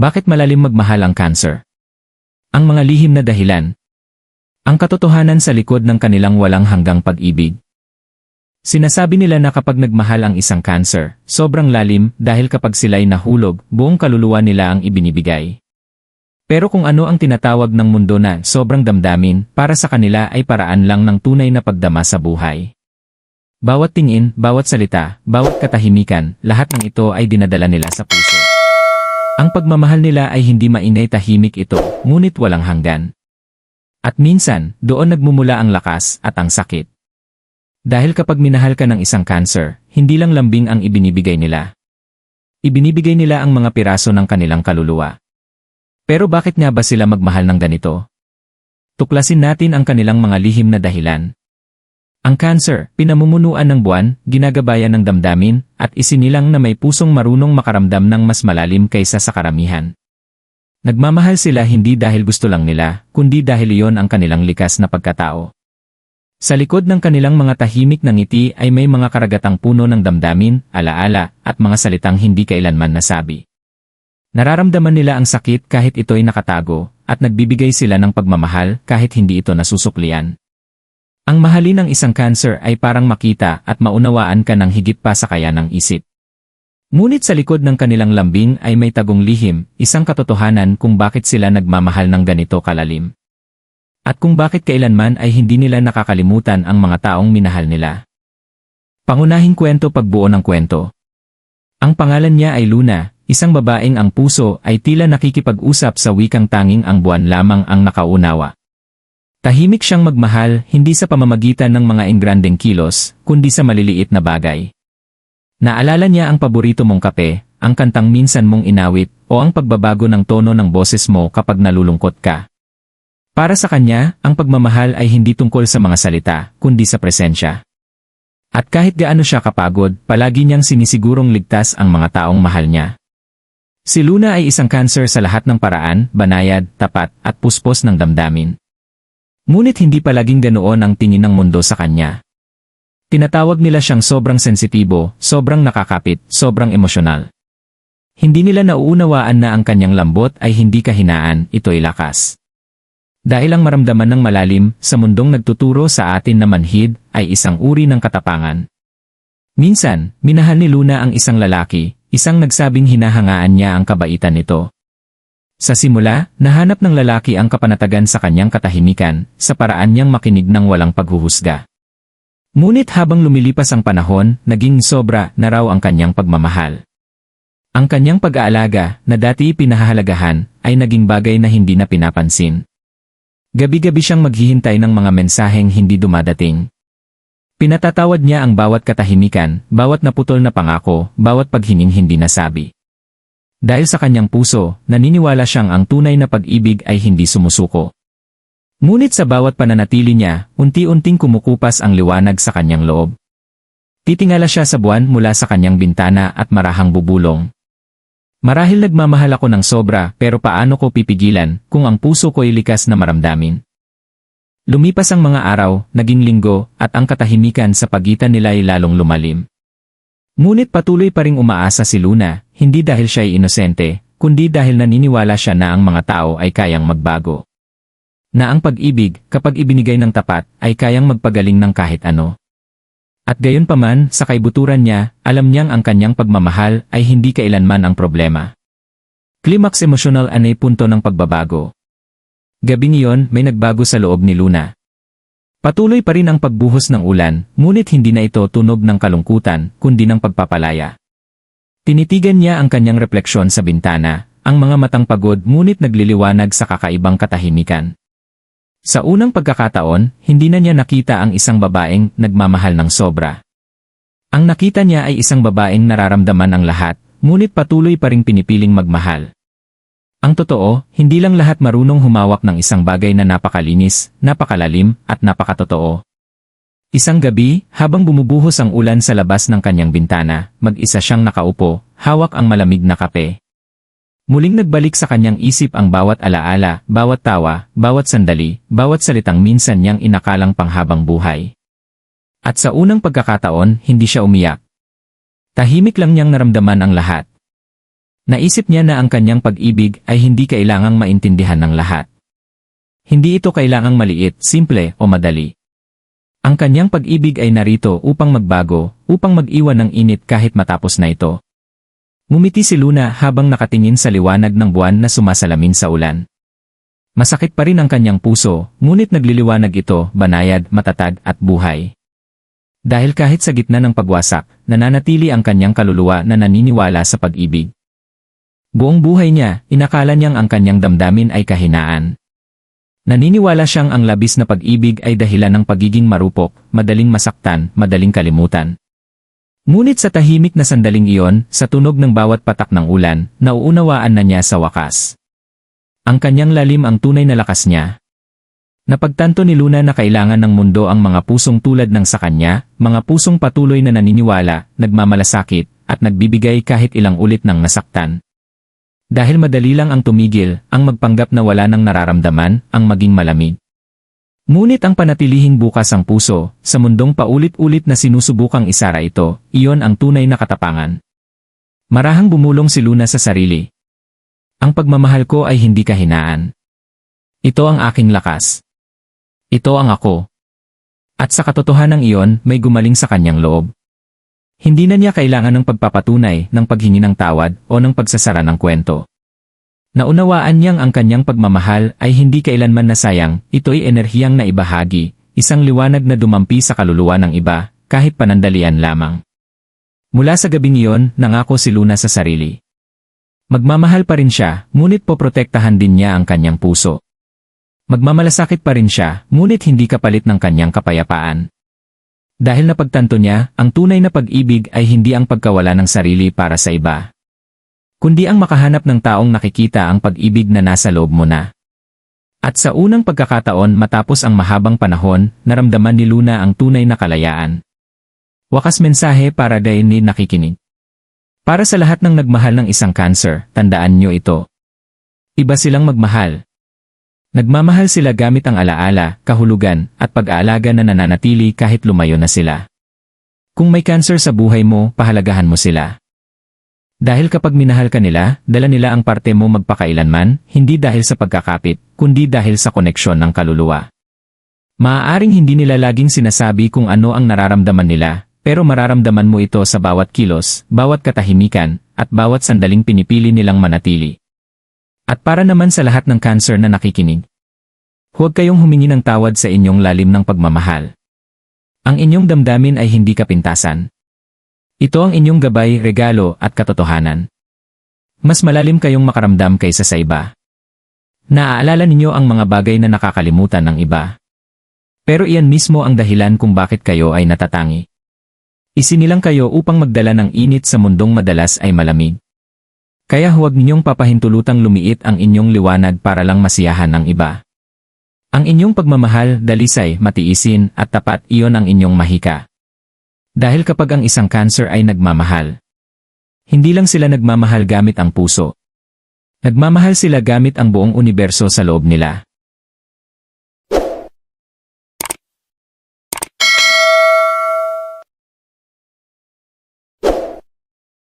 Bakit malalim magmahal ang cancer? Ang mga lihim na dahilan. Ang katotohanan sa likod ng kanilang walang hanggang pag-ibig. Sinasabi nila na kapag nagmahal ang isang cancer, sobrang lalim dahil kapag sila'y nahulog, buong kaluluwa nila ang ibinibigay. Pero kung ano ang tinatawag ng mundo na sobrang damdamin, para sa kanila ay paraan lang ng tunay na pagdama sa buhay. Bawat tingin, bawat salita, bawat katahimikan, lahat ng ito ay dinadala nila sa puso. Ang pagmamahal nila ay hindi mainay tahimik ito, ngunit walang hanggan. At minsan, doon nagmumula ang lakas at ang sakit. Dahil kapag minahal ka ng isang cancer, hindi lang lambing ang ibinibigay nila. Ibinibigay nila ang mga piraso ng kanilang kaluluwa. Pero bakit nga ba sila magmahal ng ganito? Tuklasin natin ang kanilang mga lihim na dahilan. Ang cancer, pinamumunuan ng buwan, ginagabayan ng damdamin, at isinilang na may pusong marunong makaramdam ng mas malalim kaysa sa karamihan. Nagmamahal sila hindi dahil gusto lang nila, kundi dahil iyon ang kanilang likas na pagkatao. Sa likod ng kanilang mga tahimik na ngiti ay may mga karagatang puno ng damdamin, alaala, at mga salitang hindi kailanman nasabi. Nararamdaman nila ang sakit kahit ito'y nakatago, at nagbibigay sila ng pagmamahal kahit hindi ito nasusuklian. Ang mahalin ng isang cancer ay parang makita at maunawaan ka ng higit pa sa kaya ng isip. Ngunit sa likod ng kanilang lambing ay may tagong lihim, isang katotohanan kung bakit sila nagmamahal ng ganito kalalim. At kung bakit kailanman ay hindi nila nakakalimutan ang mga taong minahal nila. Pangunahing kwento pagbuo ng kwento. Ang pangalan niya ay Luna, isang babaeng ang puso ay tila nakikipag-usap sa wikang tanging ang buwan lamang ang nakaunawa. Tahimik siyang magmahal hindi sa pamamagitan ng mga ingrandeng kilos, kundi sa maliliit na bagay. Naalala niya ang paborito mong kape, ang kantang minsan mong inawit, o ang pagbabago ng tono ng boses mo kapag nalulungkot ka. Para sa kanya, ang pagmamahal ay hindi tungkol sa mga salita, kundi sa presensya. At kahit gaano siya kapagod, palagi niyang sinisigurong ligtas ang mga taong mahal niya. Si Luna ay isang cancer sa lahat ng paraan, banayad, tapat, at puspos ng damdamin. Ngunit hindi palaging ganoon ang tingin ng mundo sa kanya. Tinatawag nila siyang sobrang sensitibo, sobrang nakakapit, sobrang emosyonal. Hindi nila nauunawaan na ang kanyang lambot ay hindi kahinaan, ito'y lakas. Dahil ang maramdaman ng malalim sa mundong nagtuturo sa atin na manhid ay isang uri ng katapangan. Minsan, minahal ni Luna ang isang lalaki, isang nagsabing hinahangaan niya ang kabaitan nito. Sa simula, nahanap ng lalaki ang kapanatagan sa kanyang katahimikan, sa paraan niyang makinig ng walang paghuhusga. Ngunit habang lumilipas ang panahon, naging sobra na raw ang kanyang pagmamahal. Ang kanyang pag-aalaga, na dati pinahahalagahan, ay naging bagay na hindi na pinapansin. Gabi-gabi siyang maghihintay ng mga mensaheng hindi dumadating. Pinatatawad niya ang bawat katahimikan, bawat naputol na pangako, bawat paghinging hindi nasabi. Dahil sa kanyang puso, naniniwala siyang ang tunay na pag-ibig ay hindi sumusuko. Ngunit sa bawat pananatili niya, unti-unting kumukupas ang liwanag sa kanyang loob. Titingala siya sa buwan mula sa kanyang bintana at marahang bubulong. Marahil nagmamahal ako ng sobra pero paano ko pipigilan kung ang puso ko'y likas na maramdamin? Lumipas ang mga araw, naging linggo, at ang katahimikan sa pagitan nila ay lalong lumalim. Ngunit patuloy pa ring umaasa si Luna, hindi dahil siya ay inosente, kundi dahil naniniwala siya na ang mga tao ay kayang magbago. Na ang pag-ibig, kapag ibinigay ng tapat, ay kayang magpagaling ng kahit ano. At gayon paman, sa kaibuturan niya, alam niyang ang kanyang pagmamahal ay hindi kailanman ang problema. Climax emosyonal anay punto ng pagbabago. Gabing iyon, may nagbago sa loob ni Luna. Patuloy pa rin ang pagbuhos ng ulan, ngunit hindi na ito tunog ng kalungkutan, kundi ng pagpapalaya. Tinitigan niya ang kanyang refleksyon sa bintana, ang mga matang pagod ngunit nagliliwanag sa kakaibang katahimikan. Sa unang pagkakataon, hindi na niya nakita ang isang babaeng nagmamahal ng sobra. Ang nakita niya ay isang babaeng nararamdaman ang lahat, ngunit patuloy pa ring pinipiling magmahal. Ang totoo, hindi lang lahat marunong humawak ng isang bagay na napakalinis, napakalalim, at napakatotoo. Isang gabi, habang bumubuhos ang ulan sa labas ng kanyang bintana, mag-isa siyang nakaupo, hawak ang malamig na kape. Muling nagbalik sa kanyang isip ang bawat alaala, bawat tawa, bawat sandali, bawat salitang minsan niyang inakalang panghabang buhay. At sa unang pagkakataon, hindi siya umiyak. Tahimik lang niyang naramdaman ang lahat. Naisip niya na ang kanyang pag-ibig ay hindi kailangang maintindihan ng lahat. Hindi ito kailangang maliit, simple o madali. Ang kanyang pag-ibig ay narito upang magbago, upang mag-iwan ng init kahit matapos na ito. Ngumiti si Luna habang nakatingin sa liwanag ng buwan na sumasalamin sa ulan. Masakit pa rin ang kanyang puso, ngunit nagliliwanag ito, banayad, matatag, at buhay. Dahil kahit sa gitna ng pagwasak, nananatili ang kanyang kaluluwa na naniniwala sa pag-ibig. Buong buhay niya, inakala niyang ang kanyang damdamin ay kahinaan. Naniniwala siyang ang labis na pag-ibig ay dahilan ng pagiging marupok, madaling masaktan, madaling kalimutan. Ngunit sa tahimik na sandaling iyon, sa tunog ng bawat patak ng ulan, nauunawaan na niya sa wakas. Ang kanyang lalim ang tunay na lakas niya. Napagtanto ni Luna na kailangan ng mundo ang mga pusong tulad ng sa kanya, mga pusong patuloy na naniniwala, nagmamalasakit, at nagbibigay kahit ilang ulit ng nasaktan. Dahil madali lang ang tumigil, ang magpanggap na wala nang nararamdaman, ang maging malamig. Ngunit ang panatilihing bukas ang puso, sa mundong paulit-ulit na sinusubukang isara ito, iyon ang tunay na katapangan. Marahang bumulong si Luna sa sarili, ang pagmamahal ko ay hindi kahinaan. Ito ang aking lakas. Ito ang ako. At sa katotohanan iyon, may gumaling sa kanyang loob. Hindi na niya kailangan ng pagpapatunay, ng paghingi ng tawad, o ng pagsasara ng kwento. Naunawaan niyang ang kanyang pagmamahal ay hindi kailanman nasayang, ito'y enerhiyang na ibahagi, isang liwanag na dumampi sa kaluluwa ng iba, kahit panandalian lamang. Mula sa gabing iyon, nangako si Luna sa sarili. Magmamahal pa rin siya, ngunit poprotektahan din niya ang kanyang puso. Magmamalasakit pa rin siya, ngunit hindi kapalit ng kanyang kapayapaan. Dahil napagtanto niya, ang tunay na pag-ibig ay hindi ang pagkawala ng sarili para sa iba. Kundi ang makahanap ng taong nakikita ang pag-ibig na nasa loob mo na. At sa unang pagkakataon matapos ang mahabang panahon, naramdaman ni Luna ang tunay na kalayaan. Wakas mensahe para dahil ni nakikinig. Para sa lahat ng nagmahal ng isang cancer, tandaan nyo ito. Iba silang magmahal. Nagmamahal sila gamit ang alaala, kahulugan, at pag-aalaga na nananatili kahit lumayo na sila. Kung may cancer sa buhay mo, pahalagahan mo sila. Dahil kapag minahal ka nila, dala nila ang parte mo magpakailanman, hindi dahil sa pagkakapit, kundi dahil sa koneksyon ng kaluluwa. Maaaring hindi nila laging sinasabi kung ano ang nararamdaman nila, pero mararamdaman mo ito sa bawat kilos, bawat katahimikan, at bawat sandaling pinipili nilang manatili. At para naman sa lahat ng cancer na nakikinig, huwag kayong humingi ng tawad sa inyong lalim ng pagmamahal. Ang inyong damdamin ay hindi kapintasan. Ito ang inyong gabay, regalo, at katotohanan. Mas malalim kayong makaramdam kaysa sa iba. Naaalala ninyo ang mga bagay na nakakalimutan ng iba. Pero iyan mismo ang dahilan kung bakit kayo ay natatangi. Isinilang kayo upang magdala ng init sa mundong madalas ay malamig. Kaya huwag ninyong papahintulutang lumiit ang inyong liwanag para lang masiyahan ng iba. Ang inyong pagmamahal, dalisay, matiisin, at tapat iyon ang inyong mahika. Dahil kapag ang isang cancer ay nagmamahal, hindi lang sila nagmamahal gamit ang puso. Nagmamahal sila gamit ang buong universo sa loob nila.